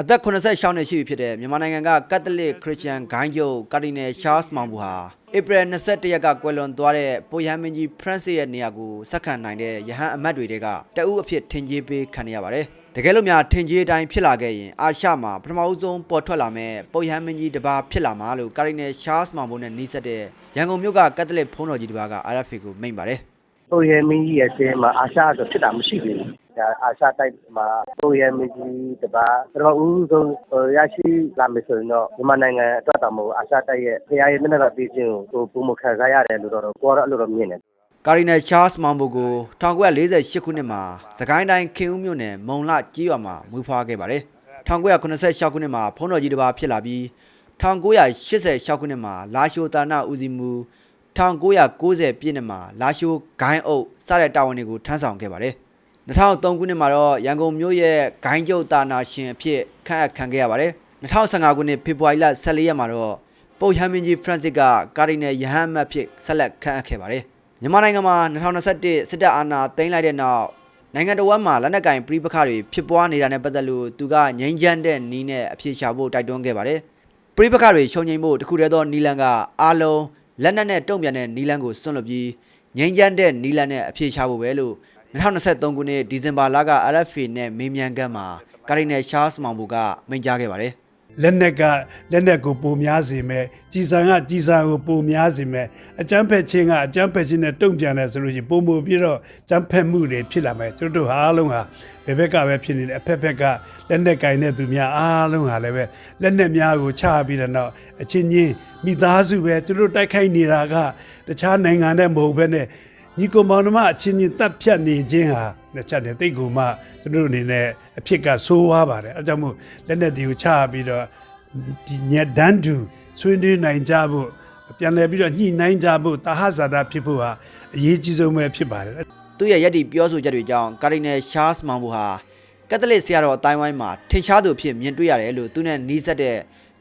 အသက်86နှစ်ရှိပြီဖြစ်တဲ့မြန်မာနိုင်ငံကကက်သလစ်ခရစ်ယာန်ဂိုင်းကျုပ်ကာဒီနယ်ရှားစ်မောင်ဘူဟာဧပြီ21ရက်ကကွယ်လွန်သွားတဲ့ပိုယဟန်မင်းကြီးဖရန့်စစ်ရဲ့နေရာကိုဆက်ခံနိုင်တဲ့ယဟန်အမတ်တွေတဲကတအုပ်အဖြစ်ထင်ကြီးပေးခံရပါတယ်။တကယ်လို့များထင်ကြီးအတိုင်းဖြစ်လာခဲ့ရင်အာရှမှာပထမဦးဆုံးပေါ်ထွက်လာမဲ့ပိုယဟန်မင်းကြီးတစ်ပါးဖြစ်လာမှာလို့ကာဒီနယ်ရှားစ်မောင်ဘူနဲ့နှီးဆက်တဲ့ရန်ကုန်မြို့ကကက်သလစ်ဘုန်းတော်ကြီးတစ်ပါးက RFA ကိုမိန့်ပါတယ်။ ကိုရဲမင်းကြီးရဲ့အတင်းမှာအာရှဆိုဖြစ်တာမရှိဘူး။ဒါအာရှတိုက်မှာကိုရဲမင်းကြီးတပါပထမဦးဆုံးဟိုရရှိလာမယ်ဆိုရင်တော့မြန်မာနိုင်ငံအတွက်တောင်မဟုတ်အာရှတိုက်ရဲ့ဖရားရဲ့မျက်နှာသာပေးခြင်းကိုပုံမခံစားရတယ်လို့တော့ကိုကတော့အဲ့လိုတော့မြင်တယ်ကာရီနယ်ချားစ်မောင်ဘူကို1948ခုနှစ်မှာစကိုင်းတိုင်းခင်ဦးမြို့နယ်မုံလကြီးရွာမှာမွေးဖွားခဲ့ပါတယ်။1986ခုနှစ်မှာဖုန်းတော်ကြီးတစ်ပါးဖြစ်လာပြီး1986ခုနှစ်မှာလာရှိုတာနာဦးစီးမှု 1990ပြည့်နှစ်မှာလာရှိုဂိုင်းအုပ်စတဲ့တာဝန်တွေကိုထမ်းဆောင်ခဲ့ပါတယ်။2003ခုနှစ်မှာတော့ရန်ကုန်မြို့ရဲ့ဂိုင်းကျုပ်တာနာရှင်အဖြစ်ခန့်အပ်ခံခဲ့ရပါတယ်။2015ခုနှစ်ဖေဖော်ဝါရီလ14ရက်မှာတော့ပုတ်ဟမ်မင်းကြီးဖရန့်စစ်ကကာရီနယ်ယဟန်အမတ်ဖြစ်ဆက်လက်ခန့်အပ်ခဲ့ပါတယ်။မြန်မာနိုင်ငံမှာ2021စစ်တပ်အာဏာသိမ်းလိုက်တဲ့နောက်နိုင်ငံတော်ဝန်မှာလက်နက်ကင်ပြည်ပခါတွေဖြစ်ပွားနေတာနဲ့ပတ်သက်လို့သူကငြိမ်းချမ်းတဲ့နီးနဲ့အပြေရှာဖို့တိုက်တွန်းခဲ့ပါတယ်။ပြည်ပခါတွေရှုံငိမ့်ဖို့တခုတည်းသောနီလန်ကအားလုံး လက်နက်နဲ့တုံ့ပြန်တဲ့နီလန်ကိုစွန့်လွတ်ပြီးငြိမ်းချမ်းတဲ့နီလန်နဲ့အပြေရှာဖို့ပဲလို့2023ခုနှစ်ဒီဇင်ဘာလက RFA နဲ့မေးမြန်းခန်းမှာကာရီနယ်ရှားစ်မောင်ဘူကမိန့်ကြားခဲ့ပါတယ်။ လက်နက်ကလက်နက်ကိုပုံများစေမယ်ကြီးစံကကြီးစံကိုပုံများစေမယ်အကြမ်းဖက်ခြင်းကအကြမ်းဖက်ခြင်းနဲ့တုံ့ပြန်တယ်ဆိုလို့ရှိရင်ပုံပုံပြီးတော့ကြမ်းဖက်မှုတွေဖြစ်လာမယ်သူတို့ဟာအားလုံးဟာဘယ်ဘက်ကပဲဖြစ်နေတယ်အဖက်ဖက်ကလက်နက်ကင်တဲ့သူများအားလုံးဟာလည်းပဲလက်နက်များကိုချပြီးတဲ့နောက်အချင်းချင်းမိသားစုပဲသူတို့တိုက်ခိုက်နေတာကတခြားနိုင်ငံနဲ့မဟုတ်ဘဲနဲ့ညီကောင်မောင်နှမအချင်းချင်းတပ်ဖြတ်နေခြင်းဟာ တစ်ချက်နဲ့တိတ်ကူမှသူတို့အနေနဲ့အဖြစ်ကဆိုးွားပါတယ်အဲကြောင့်မို့လက်နက်တွေကိုချပြီးတော့ဒီညက်ဒန်းတူဆွေးနွေးနိုင်ကြဖို့ပြန်လည်ပြီးတော့ညှိနှိုင်းကြဖို့တာဟဇာတာဖြစ်ဖို့ဟာအရေးကြီးဆုံးပဲဖြစ်ပါတယ်သူ့ရဲ့ယက်တီပြောဆိုချက်တွေကြောင့်ကာဒီနယ်ရှားစ်မောင်ဘူဟာကက်သလစ်ဆရာတော်အတိုင်းဝိုင်းမှာထင်ရှားသူအဖြစ်မြင်တွေ့ရတယ်လို့သူနဲ့နီးစပ်တဲ့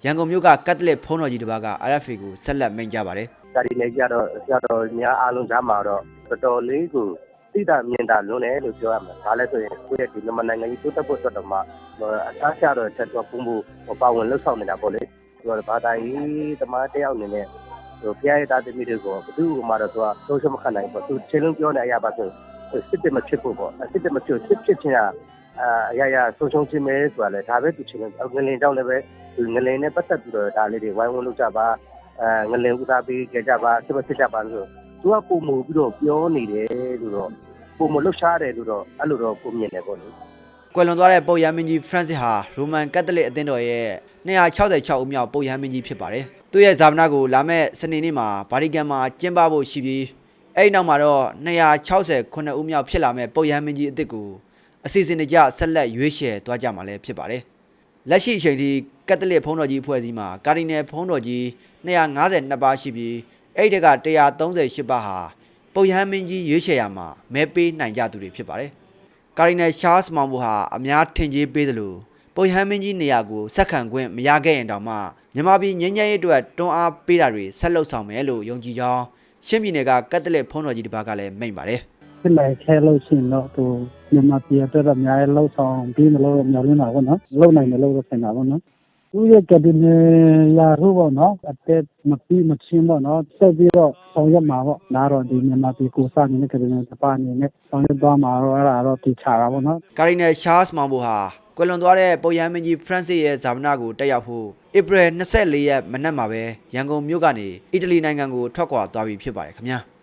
ရန်ကုန်မြို့ကကက်သလစ်ဘုန်းတော်ကြီးတစ်ပါးက RFA ကိုဆက်လက်မိန့်ကြားပါတယ်။ဒါဒီလည်းကြတော့ကြတော့များအားလုံးကြားမှာတော့တော်တော်လေးကို သိတာမြင်တာလွန်းတယ်လို့ပြောရမှာ။ဒါလည်းဆိုရင်ကိုယ့်ရဲ့ဒီမြန်မာနိုင်ငံကြီးတိုးတက်ဖို့အတွက်တော့မှအသားချတော့တက်တော့ပုံမှုပါဝင်လှုပ်ဆောင်နေတာပေါ့လေ။ဆိုတော့ဘာသာရေးသမားတယောက်အနေနဲ့ဟိုဖရားရဲ့တာသမီတွေကိုဘယ်သူ့မှတော့သူကသုံးချမခံနိုင်ဘူး။သူချင်းလုံးပြောနေအရာပါဆိုစစ်တက်မဖြစ်ဖို့ပေါ့။စစ်တက်မဖြစ်စစ်ဖြစ်ချင်းကအာအရာရာဆုံးရှုံးခြင်းပဲဆိုတာလေဒါပဲသူချင်းလုံးငလင်ကြောင့်လည်းပဲဒီငလင်နဲ့ပတ်သက်ပြီးတော့ဒါလေးတွေဝိုင်းဝန်းလုပ်ကြပါအဲငလင်ဥစားပေးကြကြပါစစ်မဖြစ်ကြပါလို့ သူကပုံမှုပြီးတော့ပြောနေတယ်လို့တော့ပုံမလှုပ်ရှားတယ်လို့တော့အဲ့လိုတော့ပုံမြင်တယ်ပေါ့လေကွယ်လွန်သွားတဲ့ပုပ်ရဟန်းမင်းကြီးဖရန့်စစ်ဟာရိုမန်ကက်သလစ်အသင်းတော်ရဲ့266ဦးမြောက်ပုပ်ရဟန်းမင်းကြီးဖြစ်ပါတယ်သူ့ရဲ့ဇာဝနာကိုလာမယ့်စနေနေ့မှာဗာတီကန်မှာကျင်းပဖို့ရှိပြီးအဲ့ဒီနောက်မှာတော့269ဦးမြောက်ဖြစ်လာမယ့်ပုပ်ရဟန်းမင်းကြီးအသစ်ကိုအစီအစဉ်တကျဆက်လက်ရွေးချယ်သွားကြမှာလည်းဖြစ်ပါတယ်လက်ရှိအချိန်ထိကက်သလစ်ဘုန်းတော်ကြီးဖွဲ့စည်းမှာကာဒီနယ်ဘုန်းတော်ကြီး252ပါးရှိပြီး အဲ့ဒီတက138ပါးဟာပုပ်ယဟန်မင်းကြီးရွေးချယ်ရမှာမဲပေးနိုင်ကြသူတွေဖြစ်ပါတယ်။ကာဒီနယ်ရှားစ်မောင်ဘူဟာအများထင်ကြီးပေးသလိုပုပ်ယဟန်မင်းကြီးနေရာကိုဆက်ခံခွင့်မရခဲ့ရင်တောင်မှမြန်မာပြည်ငြိမ်းချမ်းရေးအတွက်တွန်းအားပေးတာတွေဆက်လုပ်ဆောင်မယ်လို့ယုံကြည်ကြောင်းရှင်းပြည်နယ်ကကက်သလစ်ဘုန်းတော်ကြီးတစ်ပါးကလည်းမိန့်ပါတယ်ဖြစ်လိုက်ခဲလို့ရှိရင်တော့သူမြန်မာပြည်အတွက်တော့အများကြီးလှုပ်ဆောင်ပြီးမလို့မျှော်လင့်တာပေါ့နော်လှုပ်နိုင်တယ်လို့တော့ထင်တာပေါ့နော် သူရဲ့ကတိနေရာဟုပေါ့နော်အသက်မပြီးမချင်းပေါ့နော်ဆက်ပြီးတော့ဆောင်ရွက်မှာပေါ့ဒါတော့ဒီမြန်မာပြည်ကိုစားနေတဲ့ကတိနေတစ်ပါးအနေနဲ့ဆောင်ရွက်သွားမှာတော့အဲ့ဒါတော့တည်ချတာပေါ့နော်ကာဒီနယ်ရှားစ်မောင်ဘူဟာကွယ်လွန်သွားတဲ့ပုပ်ယဟန်မင်းကြီးဖရန့်စစ်ရဲ့ဇာဝနာကိုတက်ရောက်ဖို့ဧပြီ24ရက်မနက်မှာပဲရန်ကုန်မြို့ကနေအီတလီနိုင်ငံကိုထွက်ခွာသွားပြီဖြစ်ပါတယ်ခင်ဗျာ။